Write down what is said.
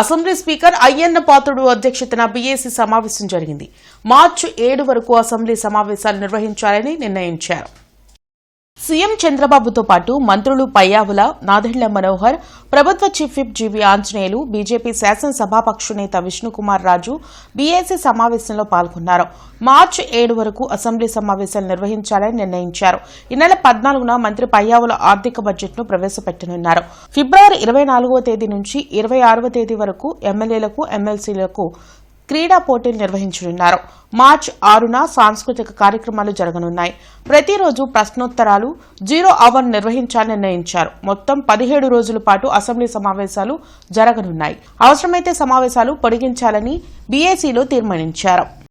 Assembly speaker Ayyanna Patrudu అధ్యక్షతన BAC సమావేశం జరిగింది. మార్చి ఏడు వరకు అసెంబ్లీ సమావేశాలు నిర్వహించాలని నిర్ణయించారు. సీఎం చంద్రబాబుతో పాటు మంత్రులు పయ్యావుల నాదెళ్ళ మనోహర్ ప్రభుత్వ chief whip GV Anjaneyulu BJP శాసనసభాపక్ష నేత విష్ణుకుమార్ రాజు బీఏసీ సమావేశంలో పాల్గొన్నారు. మార్చి ఏడు వరకు అసెంబ్లీ సమావేశాలు నిర్వహించాలని నిర్ణయించారు. ఈ నెల పద్నాలుగున మంత్రి పయ్యావుల ఆర్థిక బడ్జెట్ను ప్రవేశపెట్టనున్నారు. ఫిబ్రవరి ఇరవై నాలుగవ తేదీ నుంచి ఇరవై ఆరవ తేదీ వరకు ఎమ్మెల్యేలకు ఎమ్మెల్సీలకు క్రీడా పోటీలు నిర్వహించనున్నారు. మార్చ్ ఆరున సాంస్కృతిక కార్యక్రమాలు జరగనున్నాయి. ప్రతిరోజు ప్రశ్నోత్తరాలు జీరో అవర్ నిర్వహించాలని నిర్ణయించారు. మొత్తం పదిహేడు రోజుల పాటు అసెంబ్లీ సమావేశాలు జరగనున్నాయి. అవసరమైతే సమావేశాలు పొడిగించాలని బీఏసీలో తీర్మానించారు.